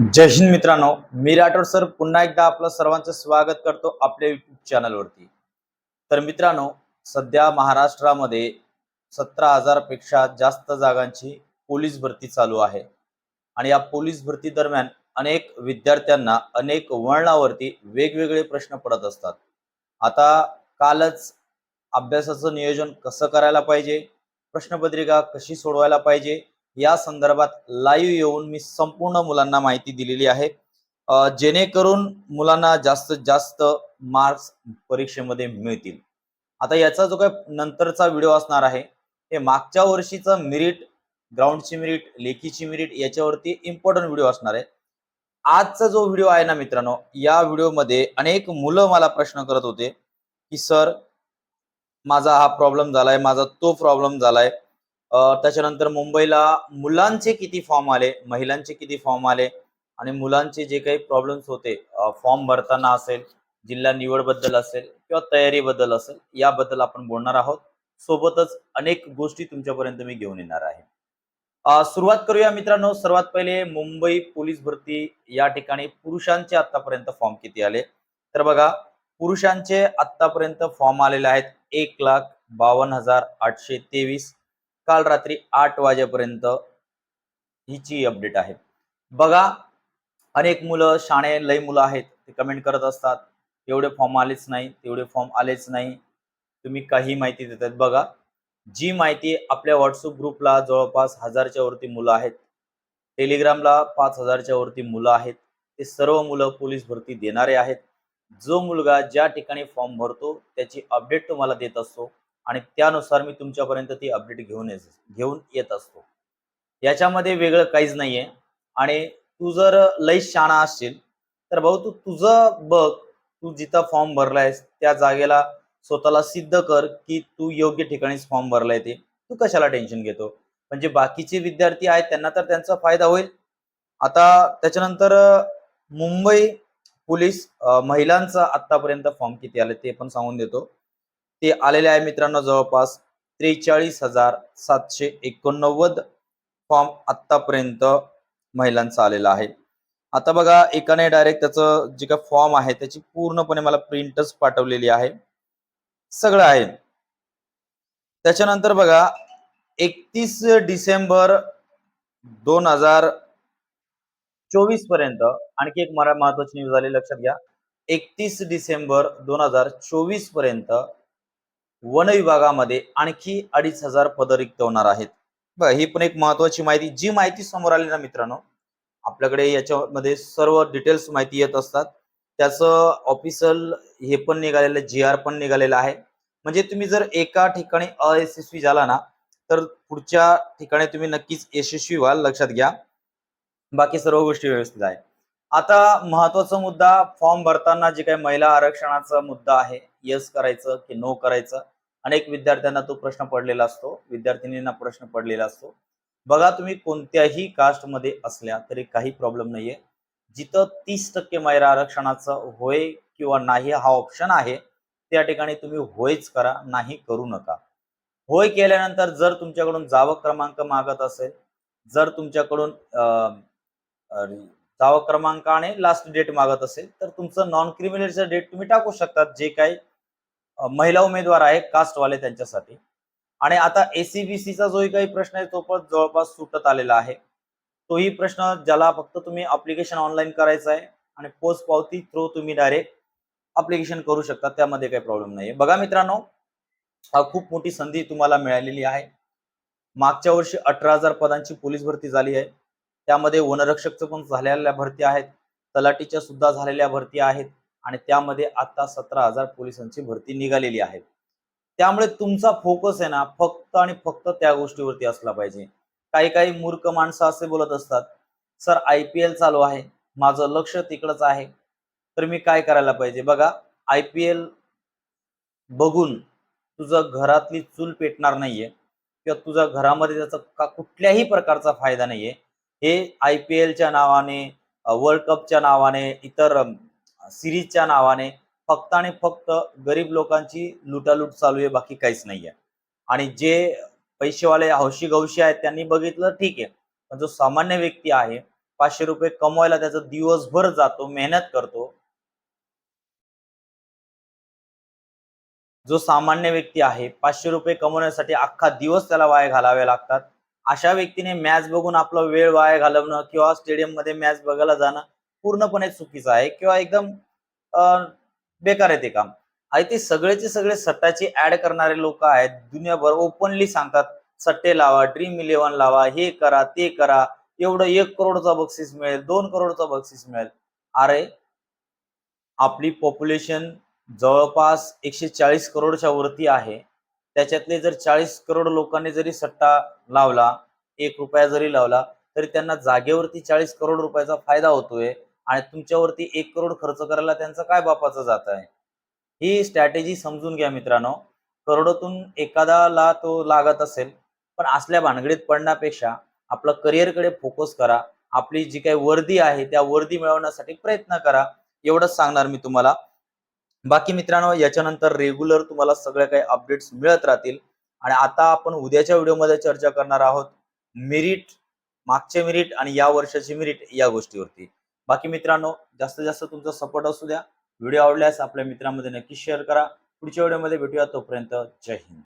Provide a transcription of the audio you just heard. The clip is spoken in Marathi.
जय हिंद मित्रांनो मी राठोड सर. पुन्हा एकदा आपलं सर्वांचं स्वागत करतो आपल्या युट्यूब चॅनलवरती तर मित्रांनो सध्या महाराष्ट्रामध्ये सतरा हजारपेक्षा जास्त जागांची पोलीस भरती चालू आहे. आणि या पोलीस भरती दरम्यान अनेक विद्यार्थ्यांना अनेक वळणावरती वेगवेगळे प्रश्न पडत असतात. आता कालच अभ्यासाचं नियोजन कसं करायला पाहिजे? प्रश्नपत्रिका कशी सोडवायला पाहिजे? या संदर्भात लाईव्ह येऊन मी संपूर्ण मुलांना माहिती दिलेली आहे. जेणेकरून मुलांना जास्तीत जास्त मार्क्स परीक्षेमध्ये मिळतील. आता याचा जो काही नंतरचा व्हिडिओ असणार आहे हे मागच्या वर्षीचं मिरिट ग्राउंडची मिरिट लेखीची मिरिट याच्यावरती इम्पॉर्टंट व्हिडिओ असणार आहे. आजचा जो व्हिडिओ आहे ना मित्रांनो या व्हिडिओमध्ये अनेक मुलं मला प्रश्न करत होते की सर माझा हा प्रॉब्लेम झालाय माझा तो प्रॉब्लेम झालाय त्याच्यानंतर मुंबईला मुलांचे किती फॉर्म आले महिलांचे किती फॉर्म आले आणि मुलांचे जे काही प्रॉब्लेम्स होते फॉर्म भरताना असेल जिल्हा निवडबद्दल असेल किंवा तयारीबद्दल असेल याबद्दल आपण बोलणार आहोत. सोबतच अनेक गोष्टी तुमच्यापर्यंत मी घेऊन येणार आहे. सुरुवात करूया मित्रांनो. सर्वात पहिले मुंबई पोलीस भरती या ठिकाणी पुरुषांचे आतापर्यंत फॉर्म किती आले? तर बघा पुरुषांचे आतापर्यंत फॉर्म आलेले आहेत एक लाख बावन्न हजार आठशे तेवीस. काल रात्री आठ वाजेपर्यंत हिची अपडेट आहे. बघा अनेक मुलं शाणे लय मुलं आहेत ते कमेंट करत असतात. एवढे फॉर्म आलेच नाही तेवढे फॉर्म आलेच नाही. तुम्ही काही माहिती देतात. बघा जी माहिती आपल्या व्हॉट्सअप ग्रुपला जवळपास हजारच्या वरती मुलं आहेत. टेलिग्रामला पाच हजारच्या वरती मुलं आहेत. ते सर्व मुलं पोलीस भरती देणारे आहेत. जो मुलगा ज्या ठिकाणी फॉर्म भरतो त्याची अपडेट तुम्हाला देत असतो. आणि त्यानुसार मी तुमच्यापर्यंत ती अपडेट घेऊन येत घेऊन येत असतो. याच्यामध्ये वेगळं काहीच नाहीये. आणि तू जर लई शाणा असशील तर भाऊ तू तुझं बघ तू जिथं फॉर्म भरलायस त्या जागेला स्वतःला सिद्ध कर की तू योग्य ठिकाणीच फॉर्म भरलाय ते. तू कशाला टेन्शन घेतो? म्हणजे बाकीचे विद्यार्थी आहेत त्यांना तर त्यांचा फायदा होईल. आता त्याच्यानंतर मुंबई पोलीस महिलांचा आतापर्यंत फॉर्म किती आले ते पण सांगून देतो. ते आलेले आहे मित्रांनो जवळपास त्रेचाळीस हजार सातशे एकोणनव्वद फॉर्म आतापर्यंत महिलांचा आलेला आहे. आता बघा एकाने डायरेक्ट त्याचं जे काय फॉर्म आहे त्याची पूर्णपणे मला प्रिंटच पाठवलेली आहे. सगळं आहे. त्याच्यानंतर बघा एकतीस डिसेंबर दोन हजार चोवीसपर्यंत आणखी एक मरा महत्वाची न्यूज आली लक्षात घ्या. एकतीस डिसेंबर दोन हजार चोवीसपर्यंत वन विभागामध्ये आणखी अडीच हजार पद रिक्त होणार आहेत. बघा ही पण एक महत्वाची माहिती जी माहिती समोर आली ना मित्रांनो आपल्याकडे याच्यामध्ये सर्व डिटेल्स माहिती येत असतात. त्याचं ऑफिशियल हे पण निघालेलं जी आर पण निघालेलं आहे. म्हणजे तुम्ही जर एका ठिकाणी अयशस्वी झाला ना तर पुढच्या ठिकाणी तुम्ही नक्कीच यशस्वी व्हाल लक्षात घ्या. बाकी सर्व गोष्टी व्यवस्थित आहे आता महत्त्वाचा मुद्दा फॉर्म भरताना जे काही महिला आरक्षणाचा मुद्दा आहे यस करायचं की नो करायचं अनेक विद्यार्थ्यांना तो प्रश्न पडलेला असतो विद्यार्थिनींना प्रश्न पडलेला असतो. बघा तुम्ही कोणत्याही कास्टमध्ये असल्या तरी काही प्रॉब्लेम नाहीये. जिथं तीस टक्के महिला आरक्षणाचं होय किंवा नाही हा ऑप्शन आहे त्या ठिकाणी तुम्ही होयच करा नाही करू नका. होय केल्यानंतर जर तुमच्याकडून जावं क्रमांक मागत असेल जर तुमच्याकडून दावा क्रमांकाने लास्ट डेट मागत असेल तर तुमचं नॉन क्रिमिनलचं डेट तुम्ही टाकू शकतात जे काही महिला उमेदवार आहे कास्टवाले त्यांच्यासाठी. आणि आता एसीबीसीचा जोही काही प्रश्न आहे तो पण जवळपास सुटत आलेला आहे. तोही प्रश्न ज्याला फक्त तुम्ही अप्लिकेशन ऑनलाईन करायचं आहे आणि पोस्ट पावती थ्रू तुम्ही डायरेक्ट अप्लिकेशन करू शकता त्यामध्ये काही प्रॉब्लेम नाही बघा मित्रांनो हा खूप मोठी संधी तुम्हाला मिळालेली आहे. मागच्या वर्षी अठरा हजार पदांची पोलीस भरती झाली आहे. त्यामध्ये वनरक्षकचं पण झालेल्या भरती आहेत तलाटीच्या सुद्धा झालेल्या भरती आहेत आणि त्यामध्ये आता सतरा हजार पोलिसांची भरती निघालेली आहे त्यामुळे तुमचा फोकस आहे ना फक्त आणि फक्त त्या गोष्टीवरती असला पाहिजे. काही काही मूर्ख माणसं असे बोलत असतात सर आय पी एल चालू आहे माझं लक्ष तिकडंच आहे. तर मी काय करायला पाहिजे? बघा आय पी एल बघून तुझं घरातली चूल पेटणार नाहीये किंवा तुझ्या घरामध्ये त्याचा का कुठल्याही प्रकारचा फायदा नाहीये. हे आय पी एलच्या नावाने वर्ल्ड कपच्या नावाने इतर सिरीजच्या नावाने फक्त आणि फक्त गरीब लोकांची लुटालूट चालू आहे बाकी काहीच नाहीये आणि जे पैसेवाले हौशी गौशी आहेत त्यांनी बघितलं ठीक आहे. पण जो सामान्य व्यक्ती आहे पाचशे रुपये कमवायला त्याचा दिवसभर जातो मेहनत करतो. जो सामान्य व्यक्ती आहे पाचशे रुपये कमवण्यासाठी अख्खा दिवस त्याला वाया घालावे लागतात. अशा व्यक्तीने मॅच बघून आपला वेळ वाया घालवणं किंवा स्टेडियममध्ये मॅच बघायला जाणं पूर्णपणे चुकीचं आहे किंवा एकदम बेकार आहे ते काम. आणि ते सगळेचे सगळे सट्टाचे ऍड करणारे लोक आहेत. दुनियाभर ओपनली सांगतात सट्टे लावा ड्रीम इलेव्हन लावा हे करा ते करा. एवढं एक करोडचा बक्षीस मिळेल दोन करोडचा बक्षीस मिळेल. अरे आपली पॉप्युलेशन जवळपास एकशे चाळीस करोडच्या वरती आहे. त्याच्यातले जर चाळीस करोड लोकांनी जरी सट्टा लावला एक रुपया जरी लावला तरी त्यांना जागेवरती चाळीस करोड रुपयाचा फायदा होतोय आणि तुमच्यावरती एक करोड खर्च करायला त्यांचा काय बापाचं जात आहे? ही स्ट्रॅटेजी समजून घ्या मित्रांनो. करोडोतून एखादाला तो लागत असेल पण असल्या भानगडीत पडण्यापेक्षा आपलं करिअरकडे फोकस करा. आपली जी काही वर्दी आहे त्या वर्दी मिळवण्यासाठी प्रयत्न करा. एवढंच सांगणार मी तुम्हाला. बाकी मित्रांनो याच्यानंतर रेग्युलर तुम्हाला सगळ्या काही अपडेट्स मिळत राहतील. आणि आता आपण उद्याच्या व्हिडिओमध्ये चर्चा करणार आहोत मेरिट मागचे मेरिट आणि या वर्षाचे मेरिट या गोष्टीवरती. बाकी मित्रांनो जास्तीत जास्त तुमचा सपोर्ट असू द्या. व्हिडिओ आवडल्यास आपल्या मित्रांमध्ये नक्की शेअर करा. पुढच्या व्हिडिओमध्ये भेटूया तोपर्यंत. जय हिंद.